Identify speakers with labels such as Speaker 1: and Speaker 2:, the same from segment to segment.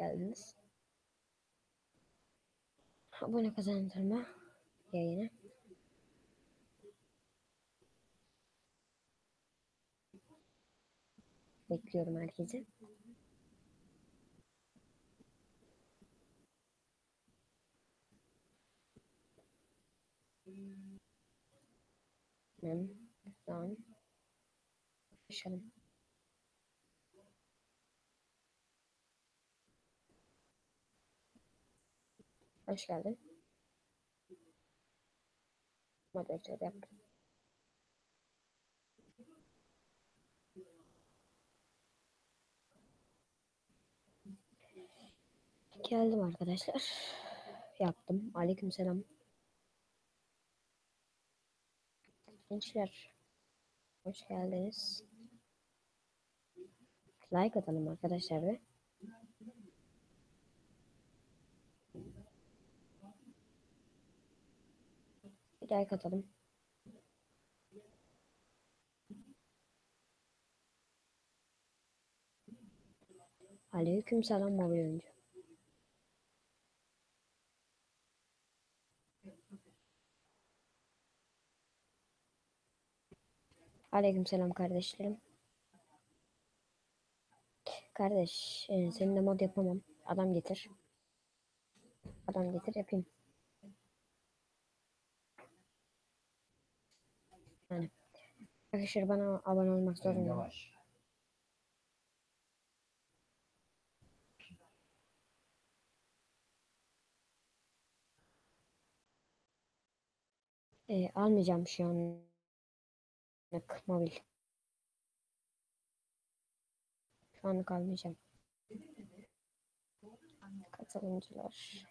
Speaker 1: geldiniz. Abone kazandırma yayını. Bekliyorum herkesi. Ben şu an. Hoş geldin. Moderatör yaptım. Geldim arkadaşlar. Yaptım. Aleykümselam. Gençler. Hoş geldiniz. Like atalım arkadaşlar ve like atalım. Aleykümselam mobil oyuncu. Aleykümselam kardeşlerim. Kardeş, e, seninle mod yapamam. Adam getir. Adam getir yapayım. Yani. Arkadaşlar bana abone olmak zorunda.
Speaker 2: Yavaş.
Speaker 1: E, almayacağım şu anlık mobil. Şu anlık almayacağım. Katılımcılar.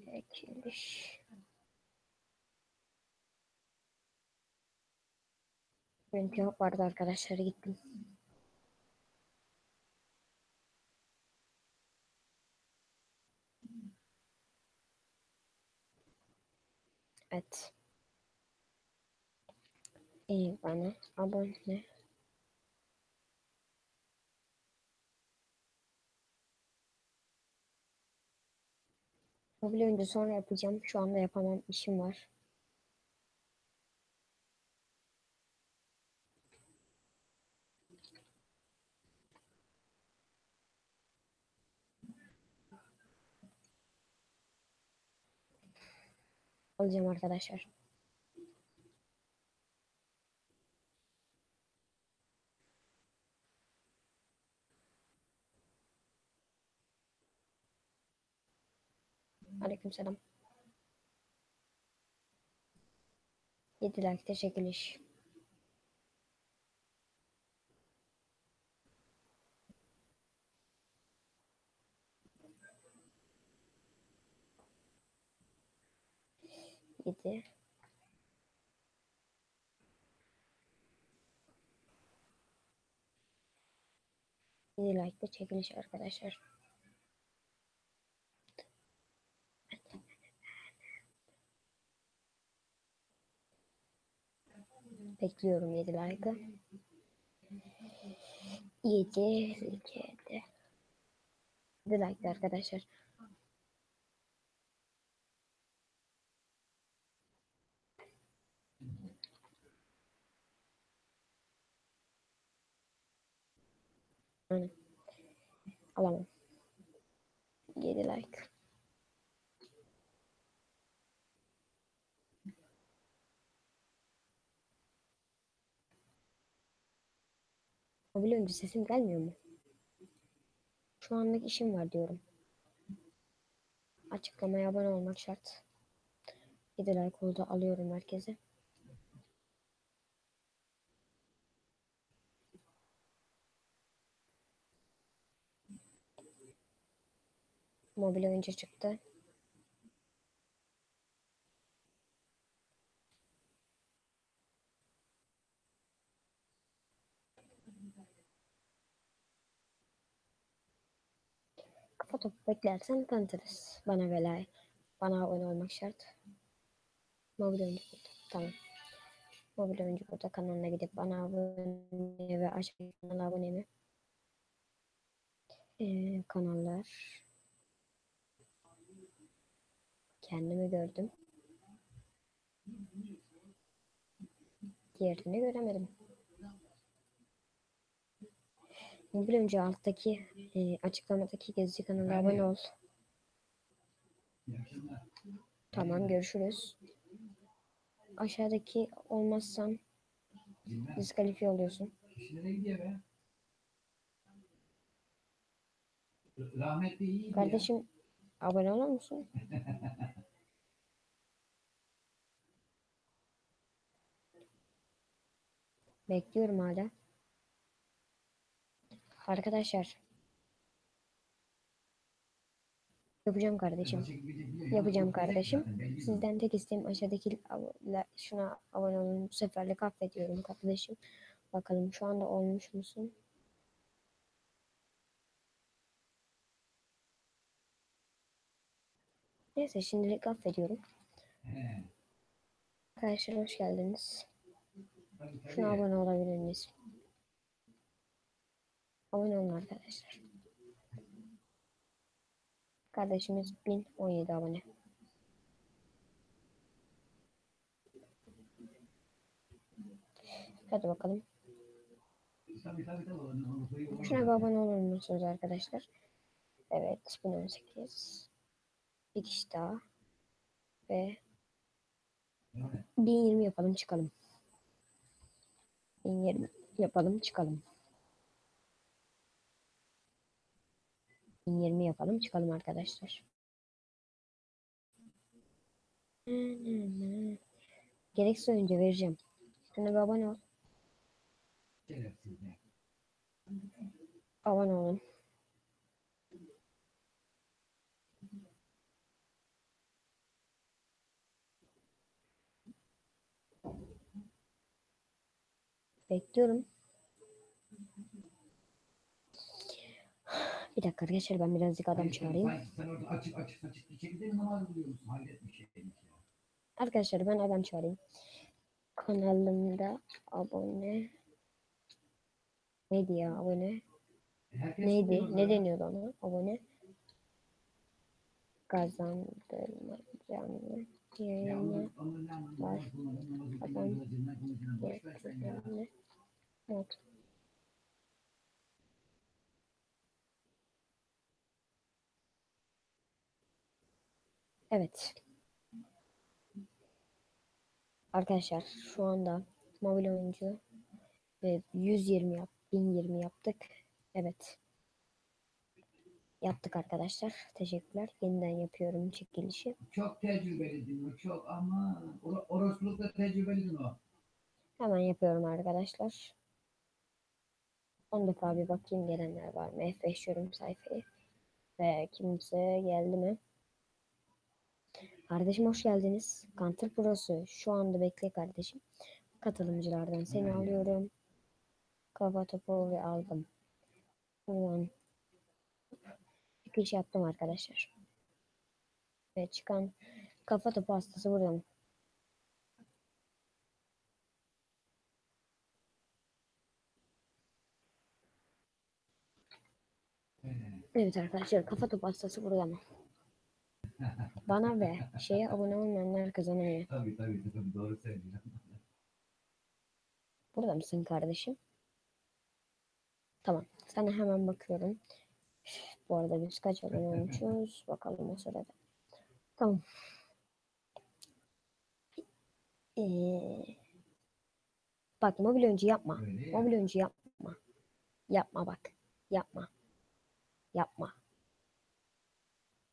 Speaker 1: Çekiliş. Benimki vardı arkadaşlar gittim. Evet. İyi bana abone Mobil önce sonra yapacağım. Şu anda yapamam. işim var. Alacağım arkadaşlar. Aleykümselam. 7 like teşekkür iş. Yedi. Yedi like de çekiliş arkadaşlar. Bekliyorum 7 like'ı. 7 7 7 like arkadaşlar. Aynen. Alamam. 7 like. Mobil önce sesim gelmiyor mu? Şu anlık işim var diyorum. Açıklamaya abone olmak şart. 7 like oldu alıyorum herkese. Mobil oyuncu çıktı. Kafa topu beklersen tanıtırız. Bana velay. Bana abone olmak şart. Mobil oyuncu buldu. Tamam. Mobil oyuncu burada kanalına gidip bana abone ve aşağıdaki kanala abone mi? Ee, kanallar. Kendimi gördüm. Diğerini göremedim. Mobil oyuncu alttaki e, açıklamadaki gezici kanalına abone ol. Tamam görüşürüz. Aşağıdaki olmazsan diskalifiye oluyorsun. Kardeşim abone olur musun? Bekliyorum hala. Arkadaşlar. Yapacağım kardeşim. Yapacağım kardeşim. Sizden tek isteğim aşağıdaki şuna abone olun. Bu seferlik affediyorum kardeşim. Bakalım şu anda olmuş musun? Neyse şimdilik affediyorum. Arkadaşlar hoş geldiniz. Şuna abone olabilir miyiz? Abone olun arkadaşlar. Kardeşimiz 1017 abone. Hadi bakalım. Şuna bir abone olur musunuz arkadaşlar? Evet 1018. Bir kişi daha. Ve
Speaker 2: Evet.
Speaker 1: 1020 yapalım çıkalım. 1020 yapalım çıkalım. 1020 yapalım çıkalım arkadaşlar. Gerekse önce vereceğim. Şuna bir abone ol. Abone olun. Bekliyorum. Bir dakika arkadaşlar ben birazcık adam çağırayım.
Speaker 2: Sen, sen orada açık açık açık bir şekilde namaz kılıyor musun? Hayret bir ya.
Speaker 1: Arkadaşlar ben adam çağırayım. Kanalımda abone neydi ya abone?
Speaker 2: Herkes
Speaker 1: neydi? ne deniyordu ona? Abone? Kazandırma canlı
Speaker 2: Ya
Speaker 1: yayını
Speaker 2: namazı
Speaker 1: Adam yayını not Evet. Arkadaşlar şu anda mobil oyuncu ve 120 yap 1020 yaptık. Evet. Yaptık arkadaşlar. Teşekkürler. Yeniden yapıyorum çekilişi.
Speaker 2: Çok tecrübeliydin o çok ama or oroslulukla tecrübeliydin o.
Speaker 1: Hemen yapıyorum arkadaşlar. 10 defa bir bakayım gelenler var mı? F5 yorum sayfayı. Ve kimse geldi mi? Kardeşim hoş geldiniz. Counter Pro'su şu anda bekle kardeşim. Katılımcılardan seni
Speaker 2: Aynen.
Speaker 1: alıyorum. Kafa topu ve aldım. Ulan. Çıkış yaptım arkadaşlar. Ve çıkan kafa topu hastası burada mı?
Speaker 2: He.
Speaker 1: Evet arkadaşlar kafa topu hastası burada mı? Bana ve şeye abone olmayanlar kazanamıyor.
Speaker 2: Tabii tabii tabii doğru söylüyorsun.
Speaker 1: Burada mısın kardeşim? Tamam. Sana hemen bakıyorum. Bu arada biz kaç abone olmuşuz? Bakalım o sırada. Tamam. Ee, bak mobil oyuncu yapma.
Speaker 2: Öyle.
Speaker 1: Mobil oyuncu yapma. Yapma bak. Yapma. Yapma.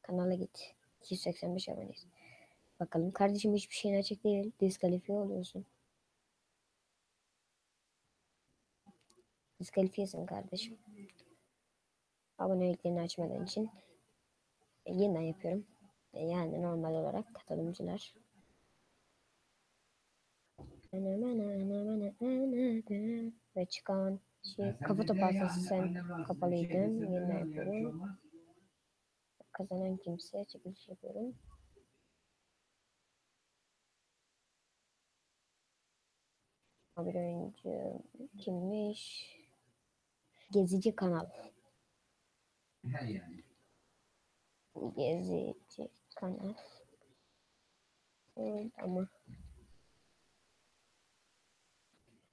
Speaker 1: Kanala git. 285 aboneyiz. Bakalım kardeşim hiçbir şeyin açık değil. Diskalifiye oluyorsun. Diskalifiyesin kardeşim. Aboneliklerini açmadığın için e, yeniden yapıyorum. E, yani normal olarak katılımcılar. Ve çıkan şey kafa
Speaker 2: anne-
Speaker 1: sen kapalıydın.
Speaker 2: şey
Speaker 1: Yeniden
Speaker 2: şey
Speaker 1: yapıyorum. Kazanan kimse çekiliş yapıyorum. Bir oyuncu kimmiş? Gezici kanal.
Speaker 2: Yani.
Speaker 1: Gezici kanal. Evet ama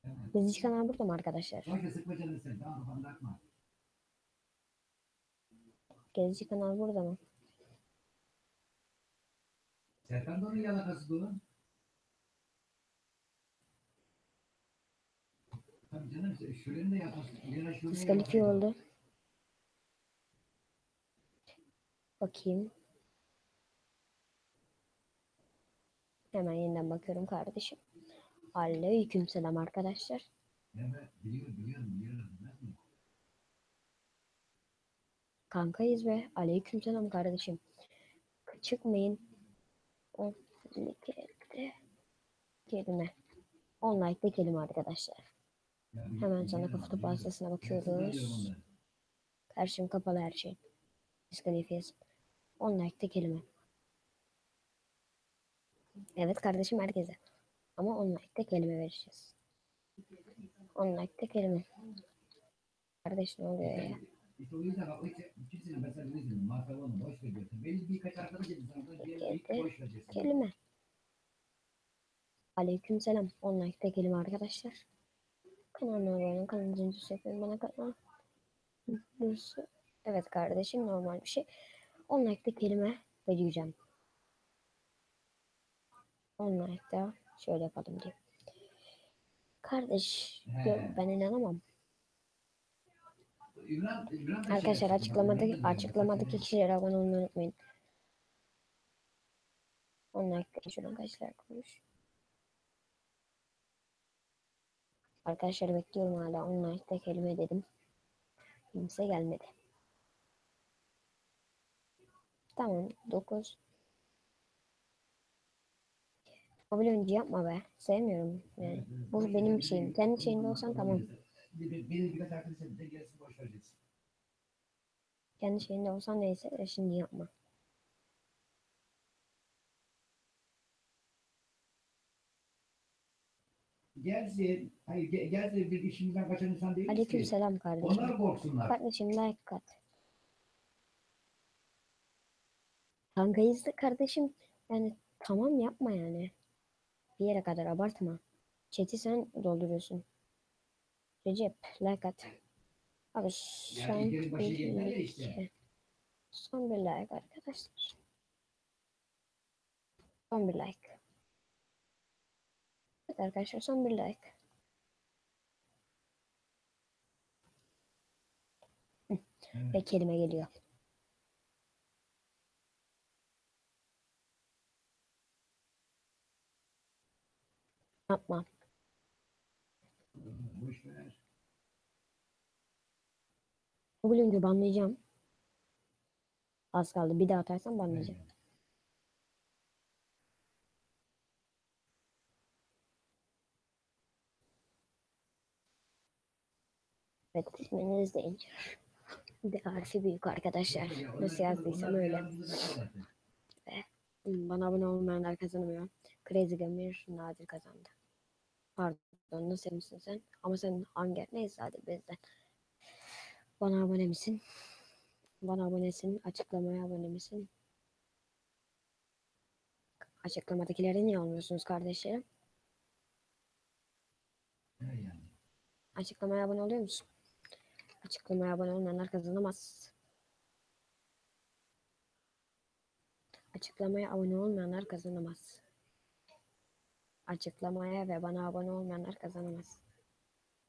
Speaker 2: Tamam.
Speaker 1: gezici kanal burada mı arkadaşlar?
Speaker 2: Sıkma canını sen. Tamam takma.
Speaker 1: Gezici kanal burada mı?
Speaker 2: Serkan onun yalakası dolu. Tabii canım yaparsın. Yana şuraya
Speaker 1: Diskalifiye oldu. Bakayım. Hemen yeniden bakıyorum kardeşim. Aleyküm selam arkadaşlar.
Speaker 2: De biliyorum biliyorum biliyorum. Bilmez miyim?
Speaker 1: Kankayız be. Aleyküm selam kardeşim. Çıkmayın. On kelime. Kelime. On like'de kelime arkadaşlar. Hemen sana kafa
Speaker 2: diyorum
Speaker 1: bakıyoruz. Karşım kapalı her şey. Diskalifiyesi. On like'de kelime. Evet kardeşim herkese. Ama on like'de kelime vereceğiz. On like'de kelime. Kardeş ne oluyor ya?
Speaker 2: İşte o yüzden o işte ikisini mesela ne diyorum markalı onu boş veriyorsun. Benim birkaç arkadaş dedi sana da diğer bir boş vereceksin.
Speaker 1: Kelime. Aleyküm selam. On like'de kelime arkadaşlar. Kanalıma abone olun. Kanalımızı incisi yapın. Bana kanal. Burası. Evet kardeşim normal bir şey. On like'de kelime vereceğim. On like'da şöyle yapalım diye. Kardeş
Speaker 2: He.
Speaker 1: ben inanamam.
Speaker 2: İmran, İmran da şey
Speaker 1: Arkadaşlar
Speaker 2: yapsın, bak,
Speaker 1: açıklamadaki açıklamadaki kişilere abone olmayı unutmayın. 10 like şuradan kaç like olmuş? Arkadaşlar bekliyorum hala 10 like'da kelime dedim. Kimse gelmedi. Tamam 9. Kabul önce yapma be. Sevmiyorum yani. Bu benim şeyim. Kendi şeyinde olsan tamam.
Speaker 2: Benim birkaç arkadaş dedi de gerisini boş vereceksin.
Speaker 1: Kendi şeyinde olsan neyse de şimdi yapma.
Speaker 2: Gelsin, hayır ge- gelsin bir işimizden kaçan insan değiliz
Speaker 1: Aleyküm
Speaker 2: ki.
Speaker 1: selam kardeşim.
Speaker 2: Onlar korksunlar.
Speaker 1: Kardeşim like kat. Kankayız da kardeşim. Yani tamam yapma yani. Bir yere kadar abartma. Chat'i sen dolduruyorsun. Recep like at. Abi son
Speaker 2: başı
Speaker 1: bir like.
Speaker 2: işte.
Speaker 1: Son bir like arkadaşlar. Son bir like. Evet arkadaşlar son bir like.
Speaker 2: Evet.
Speaker 1: Ve kelime geliyor. Yapma.
Speaker 2: Boş ver.
Speaker 1: Bugün banlayacağım. Az kaldı. Bir daha atarsam banlayacağım.
Speaker 2: Evet.
Speaker 1: Evet isminiz de incir. Bir harfi büyük arkadaşlar. Nasıl yazdıysam öyle. Hmm, Bana abone olmayanlar kazanamıyor. Crazy Gamer nadir kazandı. Pardon nasıl misin sen? Ama sen hangi neyse hadi bizden. Bana abone misin? Bana abonesin. Açıklamaya abone misin? Açıklamadakilere niye olmuyorsunuz kardeşlerim?
Speaker 2: Yani.
Speaker 1: Açıklamaya abone oluyor musun? Açıklamaya abone olmayanlar kazanamaz. Açıklamaya abone olmayanlar kazanamaz. Açıklamaya ve bana abone olmayanlar kazanamaz.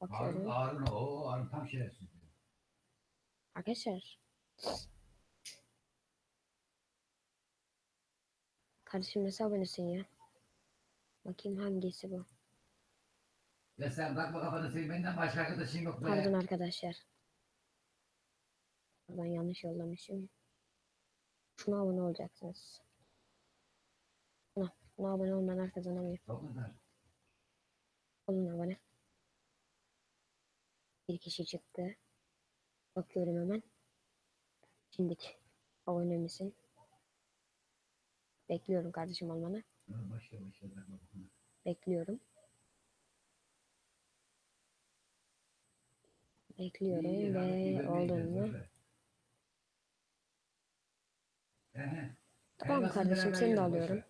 Speaker 2: Harun,
Speaker 1: Bakıyorum.
Speaker 2: Harun o Harun tam şerefsiz.
Speaker 1: Arkadaşlar. Kardeşim nasıl abonesin ya? Bakayım hangisi bu?
Speaker 2: Ya sen bakma kafana senin benden başka arkadaşın yok be.
Speaker 1: Pardon arkadaşlar. Ben yanlış yollamışım. Şuna abone olacaksınız. Buna, buna abone olmayanlar kazanamıyor.
Speaker 2: O kadar.
Speaker 1: Olun abone. Bir kişi çıktı. Bakıyorum hemen. Şimdik. Abone misin? Bekliyorum kardeşim olmanı.
Speaker 2: Başla başla.
Speaker 1: Bekliyorum. Ekliyorum
Speaker 2: İyi,
Speaker 1: ve
Speaker 2: görmeyi
Speaker 1: oldu mu? Tamam kardeşim seni de alıyorum.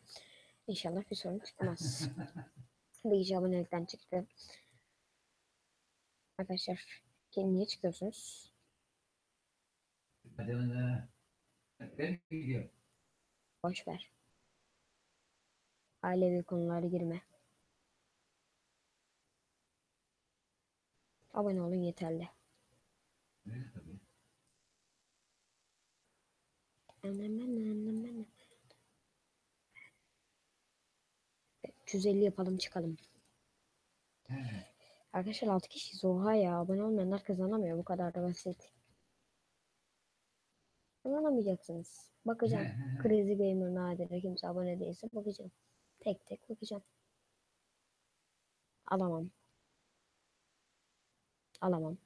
Speaker 1: İnşallah bir sorun çıkmaz. Bir abonelikten çıktı. Arkadaşlar niye çıkıyorsunuz?
Speaker 2: Hadi. Ben gidiyorum?
Speaker 1: Boş ver. Ailevi konulara girme. Abone olun yeterli.
Speaker 2: Öyle tabii.
Speaker 1: 350 yapalım çıkalım.
Speaker 2: He.
Speaker 1: Arkadaşlar 6 kişiyiz. Oha ya. Abone olmayanlar kazanamıyor. Bu kadar da basit. Kazanamayacaksınız. Bakacağım. Crazy Gamer nadire kimse abone değilse bakacağım. Tek tek bakacağım. Alamam. Alamam.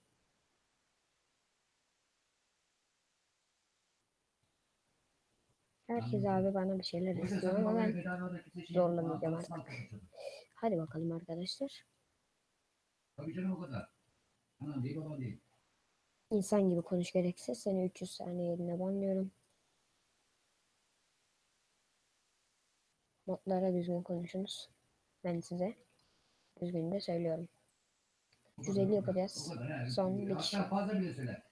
Speaker 1: Herkes abi bana bir şeyler istiyor ama ben
Speaker 2: şey
Speaker 1: zorlamayacağım artık. hadi bakalım arkadaşlar.
Speaker 2: Tabii canım o kadar. Anam değil babam değil.
Speaker 1: İnsan gibi konuş gerekse seni 300 saniye eline banlıyorum. Modlara düzgün konuşunuz. Ben size düzgün de söylüyorum.
Speaker 2: O
Speaker 1: 150
Speaker 2: kadar,
Speaker 1: yapacağız. Son bir kişi.
Speaker 2: fazla bile söyle.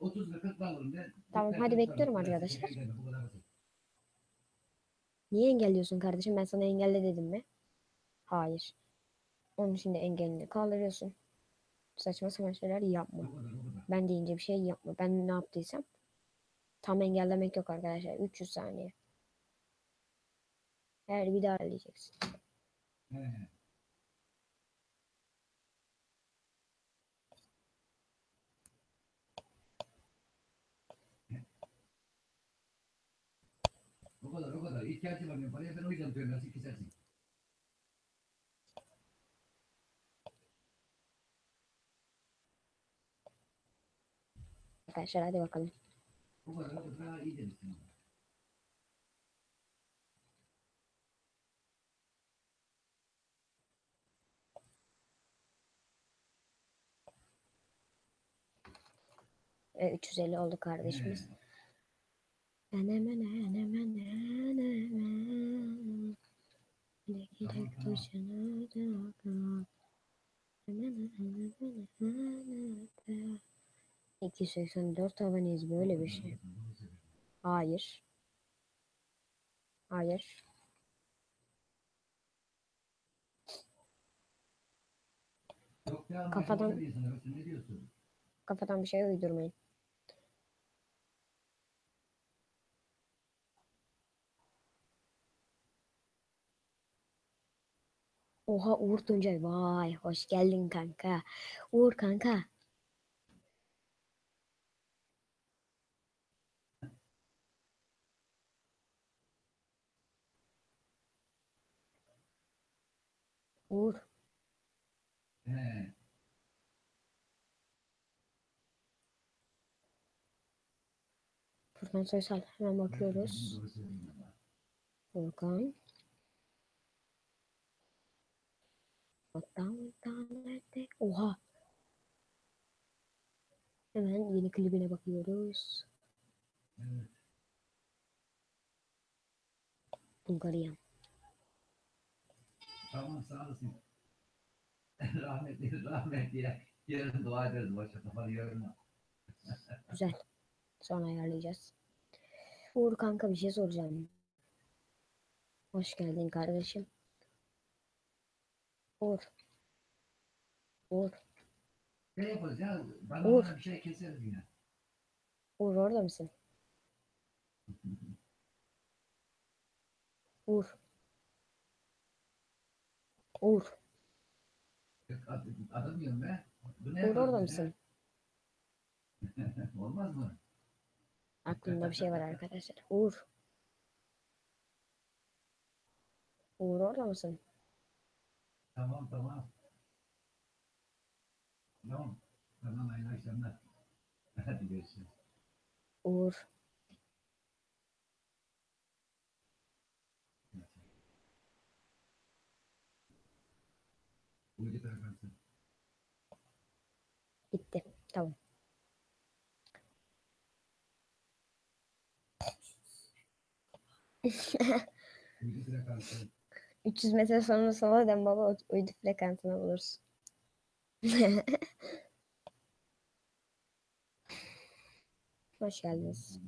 Speaker 2: 30 ve 40 da alırım ben.
Speaker 1: Tamam, hadi bekliyorum arkadaşlar. Niye engelliyorsun kardeşim? Ben sana engelle dedim mi? Hayır. Onun için de engelini kaldırıyorsun. Saçma sapan şeyler yapma. Ben deyince bir şey yapma. Ben ne yaptıysam tam engellemek yok arkadaşlar. 300 saniye. Eğer bir daha diyeceksin.
Speaker 2: He. O kadar o kadar. İhtiyacı var benim paraya ben o yüzden diyorum nasıl kesersin.
Speaker 1: Arkadaşlar. Hadi bakalım. E, 350 oldu kardeşimiz. 284 aboneyiz böyle bir şey. Hayır. Hayır. Kafadan-? Kafadan bir şey uydurmayın. Oha Uğur Tuncay. Vay hoş geldin kanka. Uğur kanka. Uğur.
Speaker 2: He.
Speaker 1: Furkan Soysal. Hemen bakıyoruz. Furkan. Oha. Hemen yeni klibine bakıyoruz.
Speaker 2: Evet.
Speaker 1: Bulgaryan.
Speaker 2: Tamam sağ olasın. rahmetli rahmetli. Yarın dua ederiz başa kafanı yorma.
Speaker 1: Güzel. Sonra ayarlayacağız. Uğur kanka bir şey soracağım. Hoş geldin kardeşim. Uğur. Uğur.
Speaker 2: Ne yaparız ya? Bana
Speaker 1: Uğur.
Speaker 2: bir şey keseriz yine.
Speaker 1: Uğur orada mısın? Uğur. Uğur.
Speaker 2: Adamıyorum be. Bu ne
Speaker 1: Uğur orada mısın?
Speaker 2: Olmaz mı?
Speaker 1: Aklımda bir şey var arkadaşlar. Uğur. Uğur orada mısın?
Speaker 2: Tamam tamam. Tamam. Tamam hayırlı akşamlar. Hadi görüşürüz.
Speaker 1: Uğur. Bitti. Tamam.
Speaker 2: Uydu frekansı.
Speaker 1: 300 metre sonra sola dön baba uy- uydu frekansını bulursun. Hoş geldiniz.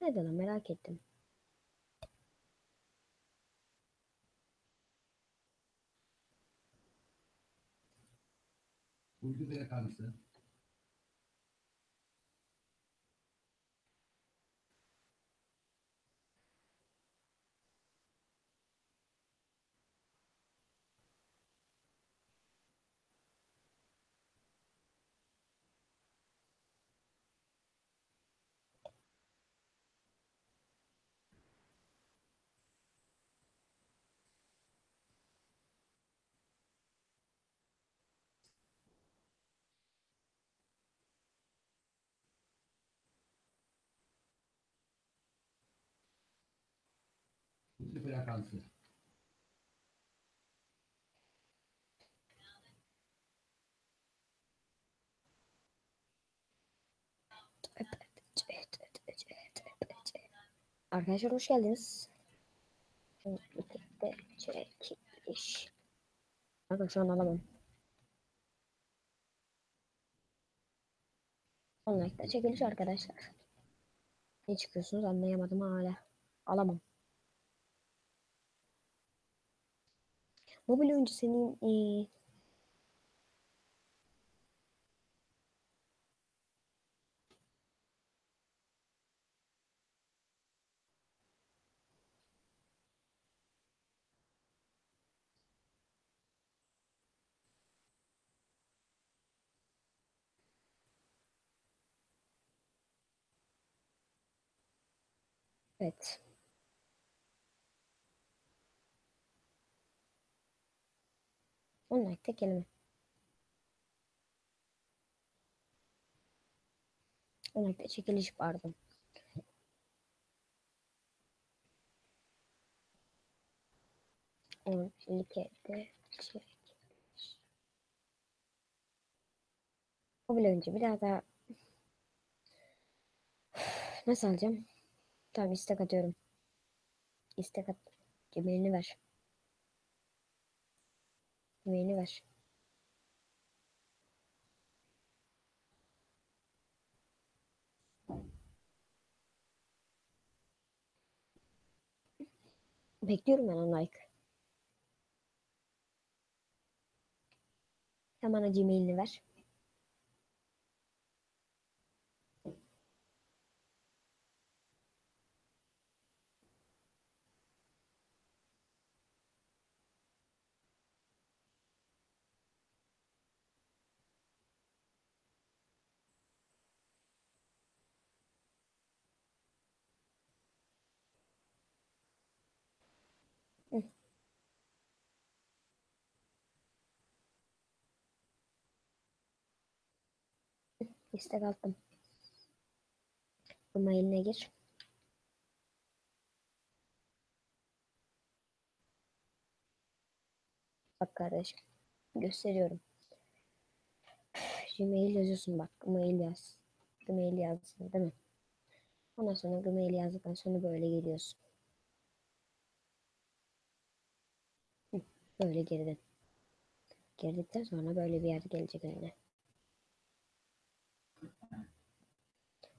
Speaker 1: Neden lan merak ettim.
Speaker 2: Uydu frekansı.
Speaker 1: Arkadaşlar hoş geldiniz. Çekiliş. Şu an alamam. Online'da çekiliş arkadaşlar. Ne çıkıyorsunuz anlayamadım hala. Alamam. Mobil oyuncu senin eee, evet. Online'da kelime. Online'da çekiliş pardon. On ülkede çekiliş. Mobil oyuncu biraz daha nasıl alacağım? Tamam istek atıyorum. İstek at. Gmail'ini ver. Gmail'ini ver. Bekliyorum ben o like. Sen bana Gmail'ini ver. İstek attım. Gmailine gir. Bak kardeşim. Gösteriyorum. Gmail yazıyorsun bak. Gmail yaz. Gmail yazdın değil mi? Ondan sonra Gmail yazdıktan sonra böyle geliyorsun. Hı, Böyle girdin. Girdikten sonra böyle bir yer gelecek önüne.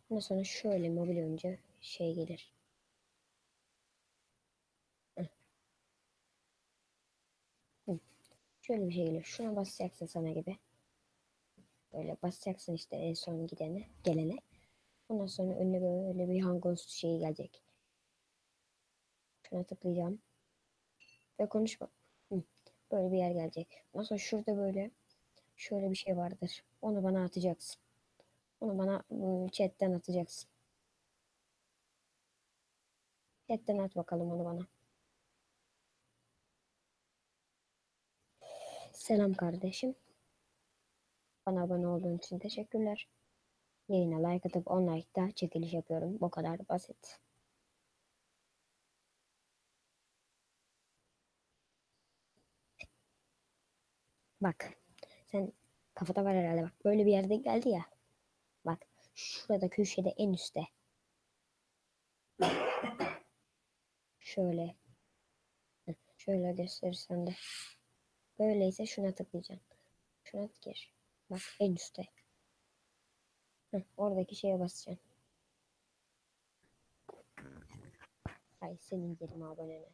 Speaker 1: Ondan sonra şöyle mobil oyuncu şey gelir. Şöyle bir şey gelir. Şuna basacaksın sana gibi. Böyle basacaksın işte en son gidene, gelene. Ondan sonra önüne böyle bir hangos şeyi gelecek. Şuna tıklayacağım. Ve konuşma. Böyle bir yer gelecek. Ondan sonra şurada böyle şöyle bir şey vardır. Onu bana atacaksın. Onu bana bu chatten atacaksın. Chatten at bakalım onu bana. Selam kardeşim. Bana abone olduğun için teşekkürler. Yayına like atıp 10 like'da çekiliş yapıyorum. Bu kadar basit. Bak. Sen kafada var herhalde bak. Böyle bir yerde geldi ya. Bak şurada köşede en üstte. Şöyle. Şöyle gösterirsen de. Böyleyse şuna tıklayacaksın. Şuna gir. Bak en üstte. Heh, oradaki şeye basacaksın. Ay senin yerim abonene.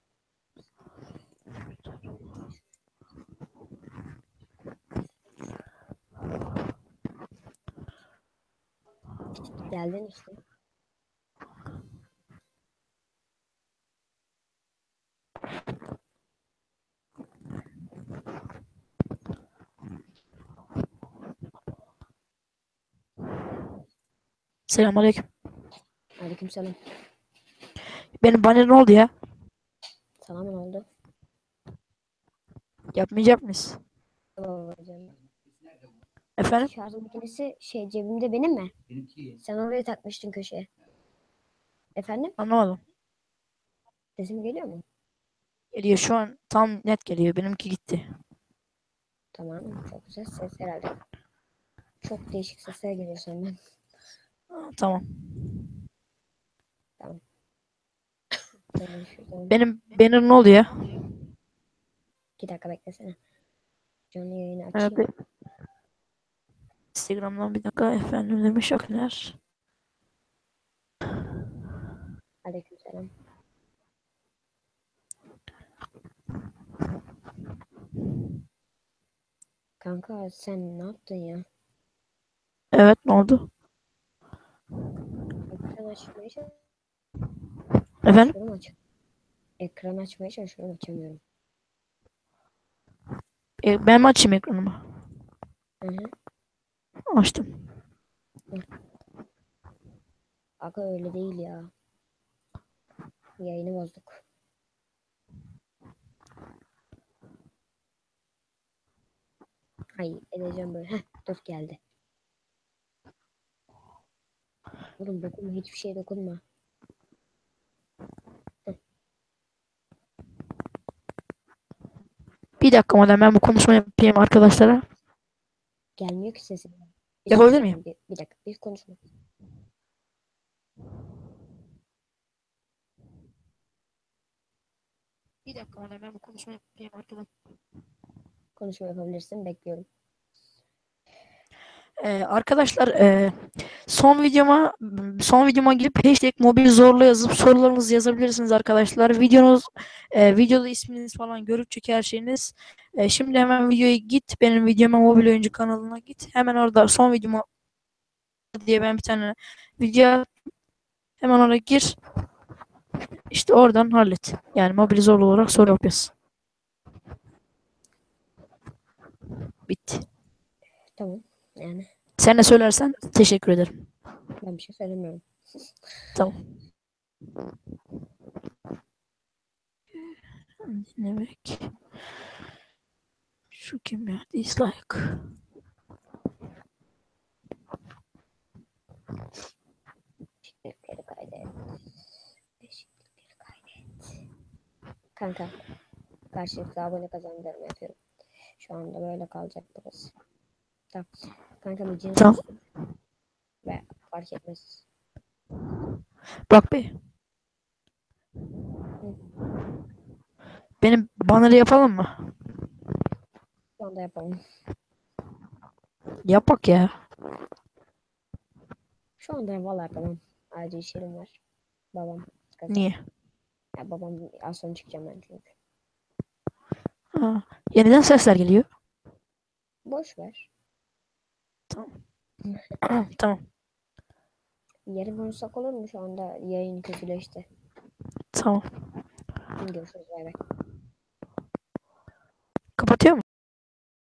Speaker 1: Geldin işte.
Speaker 3: Selamünaleyküm.
Speaker 1: Aleykümselam.
Speaker 3: Benim banner ne oldu ya?
Speaker 1: Sana ne oldu?
Speaker 3: Yapmayacak mıyız?
Speaker 1: Babacığım.
Speaker 3: Efendim?
Speaker 1: Şarj makinesi şey cebimde benim mi?
Speaker 2: Benimki
Speaker 1: Sen oraya takmıştın köşeye. Efendim?
Speaker 3: Anlamadım.
Speaker 1: Sesim geliyor mu?
Speaker 3: Geliyor şu an tam net geliyor. Benimki gitti.
Speaker 1: Tamam. Çok güzel ses herhalde. Çok değişik sesler geliyor senden.
Speaker 3: Tamam.
Speaker 1: Şuradan-
Speaker 3: Benim banner ne oldu ya?
Speaker 1: İki dakika beklesene. Canlı yayını
Speaker 3: Ee,
Speaker 1: açayım.
Speaker 3: bir- Instagram'dan bir dakika efendim demiş Akner.
Speaker 1: Aleykümselam. Kanka sen ne yaptın ya?
Speaker 3: Evet ne oldu?
Speaker 1: Ekran açmaya çalışıyorum
Speaker 3: Efendim?
Speaker 1: aç. Ekran açmaya çalışıyorum açamıyorum.
Speaker 3: E, ben mi açayım ekranımı?
Speaker 1: Hı hı.
Speaker 3: Açtım.
Speaker 1: Aga öyle değil ya. Yayını bozduk. Hayır edeceğim böyle. Heh, dur geldi. Oğlum dokunma hiçbir şeye dokunma.
Speaker 3: Bir dakika madem ben bu konuşmayı yapayım arkadaşlara.
Speaker 1: Gelmiyor ki sesin.
Speaker 3: Yapabilir miyim?
Speaker 1: Bir, bir dakika bir konuşma.
Speaker 3: Bir dakika madem ben bu konuşmayı yapayım arkadaşlar.
Speaker 1: Konuşma yapabilirsin bekliyorum.
Speaker 3: Ee, arkadaşlar e, son videoma son videoma girip hashtag mobil zorla yazıp sorularınızı yazabilirsiniz arkadaşlar. Videonuz e, videoda isminiz falan görükçe her şeyiniz. E, şimdi hemen videoya git. Benim videoma mobil oyuncu kanalına git. Hemen orada son videoma diye ben bir tane video. Hemen oraya gir. İşte oradan hallet. Yani mobil zorlu olarak soru yapıyorsun. Bitti.
Speaker 1: Tamam. Yani
Speaker 3: Sen ne söylersen teşekkür ederim.
Speaker 1: ben bir şey söylemiyorum.
Speaker 3: Tamam. Dinlemek. Şu kim ya? Dislike.
Speaker 1: Değişiklikleri kaydet. Değişiklikleri kaydet. Kanka. Karşılıklı abone kazandırma yapıyorum. Şu anda böyle kalacak burası. Tamam. Kanka bir cins
Speaker 3: Tamam.
Speaker 1: olsun. Ve fark etmez.
Speaker 3: Burak Bey. Benim banner'ı yapalım mı?
Speaker 1: Şu anda yapalım.
Speaker 3: Yapak ya.
Speaker 1: Şu anda valla tamam. Acil işlerim var. Babam. kazan-
Speaker 3: Niye?
Speaker 1: Ya babam az sonra çıkacağım ben çünkü.
Speaker 3: Ha. Yeniden sesler geliyor.
Speaker 1: Boş ver.
Speaker 3: tamam.
Speaker 1: Yarın konuşsak olur mu şu anda yayın kötüleşti.
Speaker 3: Tamam.
Speaker 1: Görüşürüz bay bay.